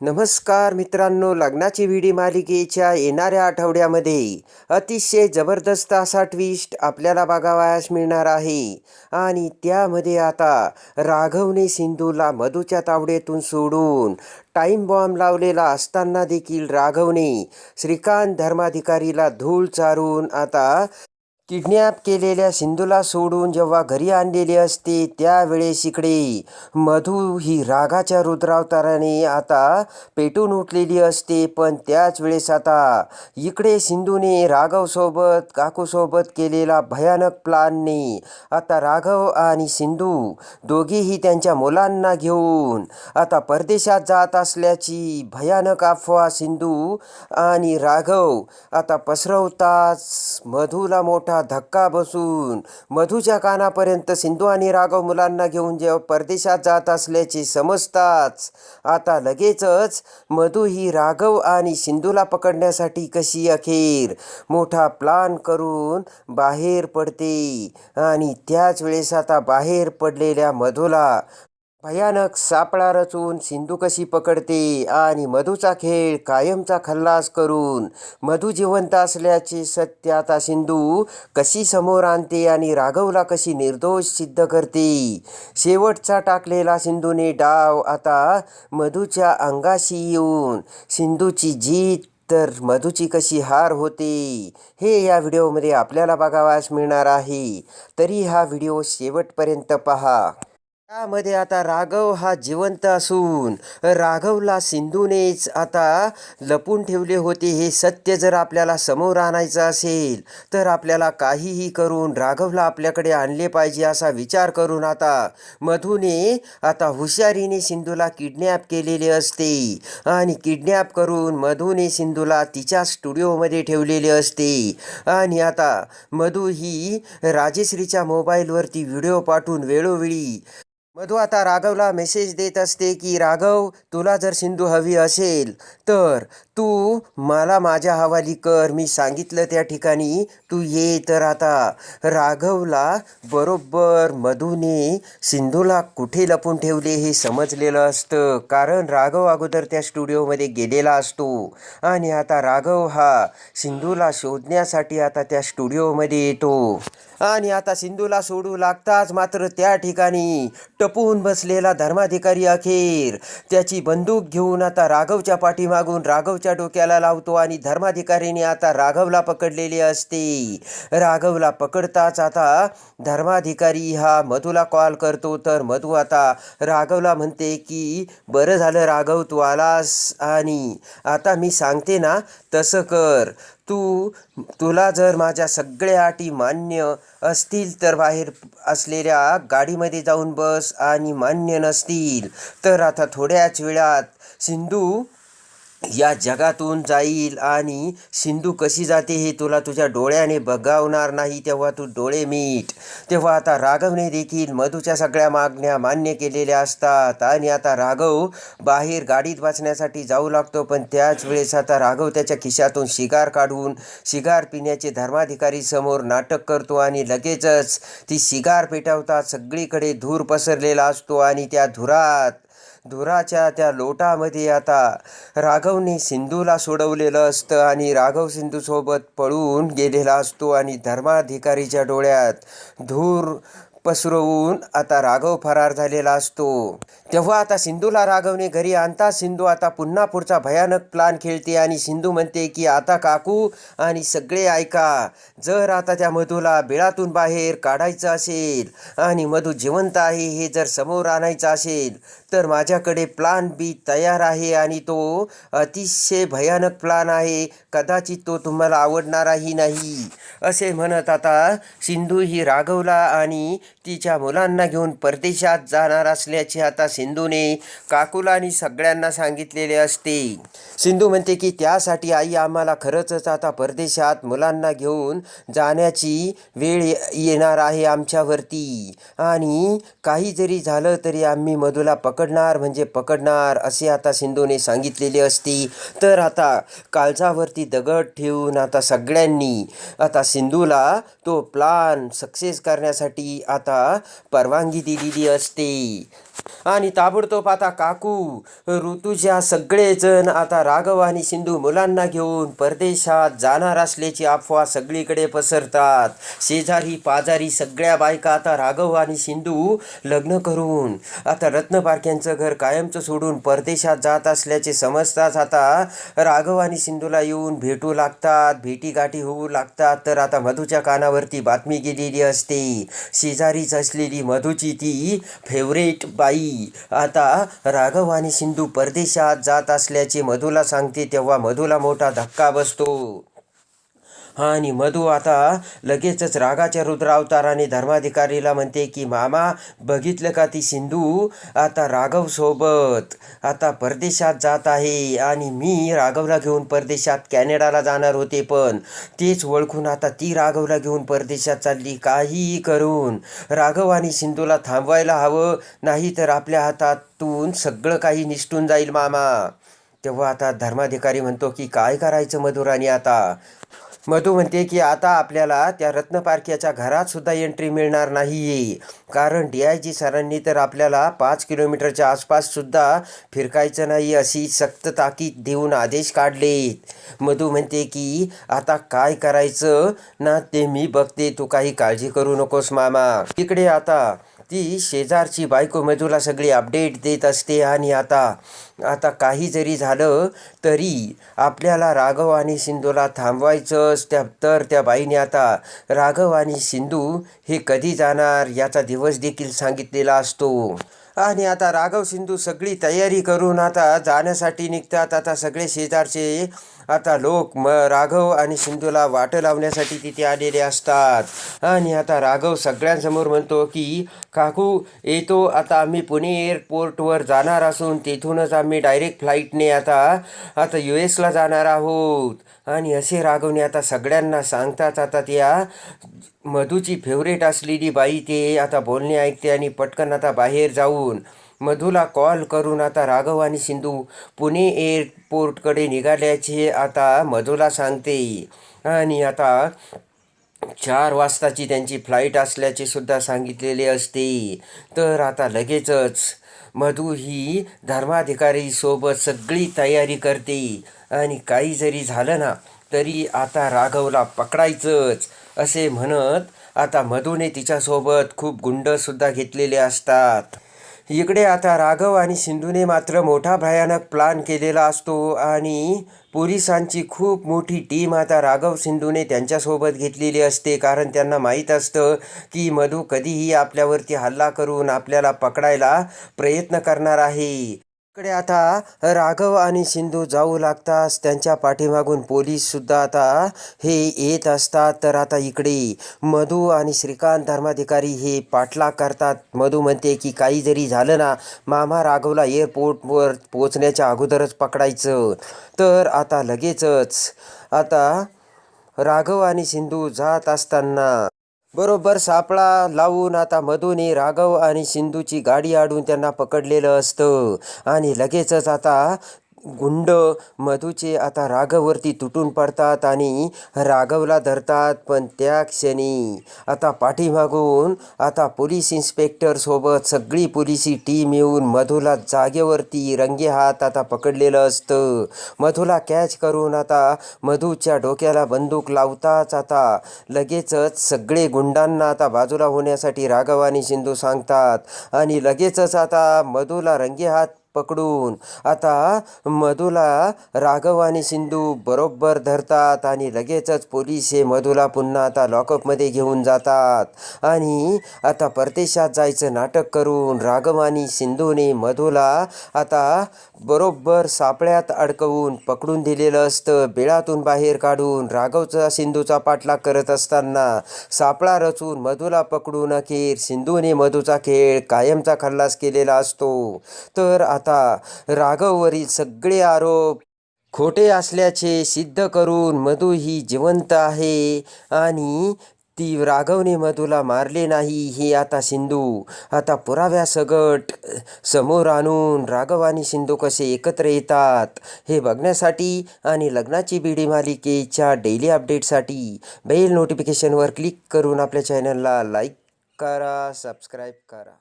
नमस्कार मित्रांनो लग्नाची विडी मालिकेच्या येणाऱ्या आठवड्यामध्ये अतिशय जबरदस्त असा ट्विस्ट आपल्याला बघावयास मिळणार आहे. आणि त्यामध्ये आता राघवने सिंधूला मधूच्या तावडेतून सोडून टाईम बॉम्ब लावलेला असताना देखील राघवने श्रीकांत धर्माधिकारीला धूळ चारून आता किडनॅप केलेल्या सिंधूला सोडून जेव्हा घरी आणलेली असते त्यावेळेस इकडे मधू ही रागाच्या रुद्रावताराने आता पेटून उठलेली असते. पण त्याच वेळेस आता इकडे सिंधूने राघवसोबत काकूसोबत केलेला भयानक प्लानने आता राघव आणि सिंधू दोघेही त्यांच्या मुलांना घेऊन आता परदेशात जात असल्याची भयानक अफवा सिंधू आणि राघव आता पसरवताच मधूला मोठा धक्का बसून. मधूच्या कानापर्यंत सिंधू आणि राघव मुलांना घेऊन जेव्हा परदेशात जात असल्याचे समजताच आता लगेचच मधू ही राघव आणि सिंधूला पकडण्यासाठी कशी अखेर मोठा प्लान करून बाहेर पडते आणि त्याच वेळेस आता बाहेर पडलेल्या मधूला भयानक सापळा रचून सिंधू कशी पकडते आणि मधूचा खेळ कायमचा खल्लास करून मधू जिवंत असल्याचे सत्य आता सिंधू कशी समोर आणते आणि राघवला कशी निर्दोष सिद्ध करते? शेवटचा टाकलेला सिंधूने डाव आता मधूच्या अंगाशी येऊन सिंधूची जीत तर मधूची कशी हार होते हे या व्हिडिओमध्ये आपल्याला बघावास मिळणार आहे. तरी हा व्हिडिओ शेवटपर्यंत पहा. त्यामध्ये आता राघव हा जिवंत असून राघवला सिंधूनेच आता लपून ठेवले होते हे सत्य जर आपल्याला समोर आणायचं असेल तर आपल्याला काहीही करून राघवला आपल्याकडे आणले पाहिजे असा विचार करून आता मधूने आता हुशारीने सिंधूला किडनॅप केलेले असते आणि किडनॅप करून मधूने सिंधूला तिच्या स्टुडिओमध्ये ठेवलेले असते. आणि आता मधू ही राजेश्रीच्या मोबाईलवरती व्हिडिओ पाठवून वेळोवेळी मधू आता राघवला मेसेज देत असते की राघव तुला जर सिंधू हवी असेल तर तू मला माझ्या हवाली कर. मी सांगितलं त्या ठिकाणी तू ये तर आता. राघवला बरोबर मधूने सिंधूला कुठे लपून ठेवले हे समजलेलं असतं. कारण राघव अगोदर त्या स्टुडिओमध्ये गेलेला असतो. आणि आता राघव हा सिंधूला शोधण्यासाठी आता त्या स्टुडिओमध्ये येतो. आणि आता सिंधूला सोडू लागताच मात्र त्या ठिकाणी टपून बसलेला धर्माधिकारी अखेर. त्याची बंदूक घेऊन आता राघवच्या पाठीमागून राघवच्या डोक्याला लावतो आणि धर्माधिकारीने आता राघवला पकडलेले असते. राघवला पकडताच आता धर्माधिकारी हा मधूला कॉल करतो. तर मधू आता राघवला म्हणते की बरं झालं राघव तू आलास आणि आता मी सांगते ना तसं कर. तू तुला जर माझ्या सगळ्या अटी मान्य असतील तर बाहेर असलेल्या गाडीमध्ये जाऊन बस आणि मान्य नसतील तर आता थोड्याच वेळात सिंधू या जगातून जाईल आणि सिंधू कशी जाते हे तुला तुझ्या डोळ्याने बघावणार नाही तेव्हा तू डोळे मीट तेव्हा आता राघवने देखील मधूच्या सगळ्या मागण्या मान्य केलेल्या असतात आणि आता राघव बाहेर गाडीत वाचण्यासाठी जाऊ लागतो पण त्याच वेळेस आता राघव त्याच्या खिशातून शिगार काढून शिगार पिण्याचे धर्माधिकारी समोर नाटक करतो आणि लगेचच ती शिगार पेटवतात सगळीकडे धूर पसरलेला असतो आणि त्या धुरात धुराच्या त्या लोटामध्ये आता राघवने सिंधूला सोडवलेलं असतं आणि राघव सिंधूसोबत पळून गेलेला असतो आणि धर्माधिकारीच्या डोळ्यात धूर पसरवून आता राघव फरार झालेला असतो. तेव्हा आता सिंधूला राघवने घरी आणता सिंधू आता पुन्हा पुढचा भयानक प्लान खेळते आणि सिंधू म्हणते की आता काकू आणि सगळे ऐका जर आता त्या मधूला बिळातून बाहेर काढायचं असेल आणि मधू जिवंत आहे हे जर समोर आणायचं असेल तर माझ्याकडे प्लान बी तयार आहे आणि तो अतिशय भयानक प्लान आहे. कदाचित तो तुम्हाला आवडणाराही नाही. असे म्हणत आता सिंधू ही राघवला आणि तिच्या मुलांना घेऊन परदेशात जाणार असल्याचे आता सिंधूने काकूला आणि सगळ्यांना सांगितलेले असते. सिंधू म्हणते की त्यासाठी आई आम्हाला खरंच आता परदेशात मुलांना घेऊन जाण्याची वेळ ये- येणार आहे आमच्यावरती. आणि काही जरी झालं तरी आम्ही मधूला पकडणार म्हणजे पकडणार असे आता सिंधूने सांगितलेले असते. तर आता काळजावरती दगड ठेवून आता सगळ्यांनी आता सिंधूला तो प्लान सक्सेस करण्यासाठी आता परवानगी दिलेली असते. आणि ताबडतोब आता काकू ऋतूच्या सगळेजण आता राघव आणि सिंधू मुलांना घेऊन परदेशात जाणार असल्याची अफवा सगळीकडे पसरतात. शेजारी पाजारी सगळ्या बायका आता राघव आणि सिंधू लग्न करून आता रत्नपारख्यांचं घर कायमचं सोडून परदेशात जात असल्याचे समजताच आता राघव आणि सिंधूला येऊन भेटू लागतात. भेटीगाठी होऊ लागतात. तर आता मधूच्या कानावरती बातमी गेलेली असते. शेजारीच असलेली मधूची ती फेवरेट बाई. आता राघव आणि सिंधू परदेशात जात असल्याचे मधूला सांगते तेव्हा मधूला मोठा धक्का बसतो. आणि मधू आता लगेचच रागाच्या रुद्रावताराने धर्माधिकारीला म्हणते की मामा बघितलं का ती सिंधू? आता राघव सोबत आता परदेशात जात आहे आणि मी राघवला घेऊन परदेशात कॅनडाला जाणार होते पण तेच ओळखून आता ती राघवला घेऊन परदेशात चालली. काहीही करून राघव आणि सिंधूला थांबवायला हवं नाही तर आपल्या हातातून सगळं काही निसटून जाईल मामा. तेव्हा आता धर्माधिकारी म्हणतो की काय करायचं मधुराणी आता? मधू म्हणते की आता आपल्याला त्या रत्नपारख्याच्या घरात सुद्धा एंट्री मिळणार नाही कारण डी आय जी सरांनी तर आपल्याला पाच किलोमीटरच्या आसपास सुद्धा फिरकायचं नाही अशी सक्त ताकीद देऊन आदेश काढलेत. मधू म्हणते की आता काय करायचं? ना ते मी बघते तू काही काळजी करू नकोस मामा. तिकडे आता ती शेजारची बायको मजूला सगळी अपडेट देत असते आणि आता आता काही जरी झालं तरी आपल्याला राघव आणि सिंधूला थांबवायचंच. त्या तर त्या बाईने आता राघव आणि सिंधू हे कधी जाणार याचा दिवस देखील सांगितलेला असतो. आणि आता राघव सिंधू सगळी तयारी करून आता जाण्यासाठी निघतात. आता सगळे शेजारचे आता लोक म राघव आणि सिंधूला वाटं लावण्यासाठी तिथे आलेले असतात. आणि आता राघव सगळ्यांसमोर म्हणतो की काकू येतो. आता आम्ही पुणे एअरपोर्टवर जाणार असून तिथूनच आम्ही डायरेक्ट फ्लाईटने आता आता यू एसला जाणार आहोत. आणि असे राघवने आता सगळ्यांना सांगतात आता त्या मधूची फेवरेट असलेली बाई ते आता बोलणे ऐकते आणि पटकन आता बाहेर जाऊन मधूला कॉल करून आता राघव आणि सिंधू पुणे एअरपोर्टकडे निघाल्याचे आता मधूला सांगते. आणि आता चार वाजताची त्यांची फ्लाईट असल्याचे सुद्धा सांगितलेले असते. तर आता लगेचच मधू ही धर्माधिकारीसोबत सगळी तयारी करते. आणि काही जरी झालं ना तरी आता राघवला पकडायचंच असे म्हणत आता मधूने तिच्यासोबत खूप गुंडसुद्धा घेतलेले असतात. इकडे आता राघव आणि सिंधूने मात्र मोठा भयानक प्लान केलेला असतो आणि पोलिसांची खूप मोठी टीम आता राघव सिंधूने त्यांच्यासोबत घेतलेली असते. कारण त्यांना माहीत असतं की मधू कधीही आपल्यावरती हल्ला करून आपल्याला पकडायला प्रयत्न करणार आहे. इकडे आता राघव आणि सिंधू जाऊ लागताच त्यांच्या पाठीमागून पोलीससुद्धा आता हे येत असतात. तर आता इकडे मधू आणि श्रीकांत धर्माधिकारी हे पाठलाग करतात. मधू म्हणते की काही जरी झालं ना मामा राघवला एअरपोर्टवर पोचण्याच्या अगोदरच पकडायचं. तर आता लगेचच आता राघव आणि सिंधू जात असताना बरोबर सापळा लावून आता मधुनी राघव आणि सिंधूची गाडी आडून त्यांना पकडलेलं असतं. आणि लगेचच आता गुंड मधूचे आता राघववरती तुटून पडतात आणि राघवला धरतात पण त्या क्षणी आता पाठीमागून आता पोलीस इन्स्पेक्टरसोबत सगळी पोलिसी टीम येऊन मधूला जागेवरती रंगे हात आता पकडलेलं असतं. मधूला कॅच करून आता मधूच्या डोक्याला बंदूक लावताच आता लगेचच सगळे गुंडांना आता बाजूला होण्यासाठी राघव आणि सिंधू सांगतात आणि लगेचच आता मधूला रंगे हात पकडून. आता मधूला राघव आणि सिंधू बरोबर धरतात आणि लगेचच पोलीस हे मधूला पुन्हा आता लॉकअपमध्ये घेऊन जातात. आणि आता परदेशात जायचं नाटक करून राघव आणि सिंधूने मधूला आता बरोबर सापळ्यात अडकवून पकडून दिलेलं असतं. बिळातून बाहेर काढून राघवचा सिंधूचा पाठलाग करत असताना सापळा रचून मधूला पकडून अखेर सिंधूने मधूचा खेळ कायमचा खल्लास केलेला असतो. तर आता आता राघववरील सगळे आरोप खोटे असल्याचे सिद्ध करून मधू ही जिवंत आहे आणि ती राघवने मधूला मारले नाही हे आता सिंधू. आता पुराव्यासगट समोर आणून राघव आणि सिंधू कसे एकत्र येतात हे बघण्यासाठी आणि लग्नाची बीडी मालिकेच्या डेली अपडेटसाठी बेल नोटिफिकेशनवर क्लिक करून आपल्या चॅनलला लाईक करा सबस्क्राईब करा.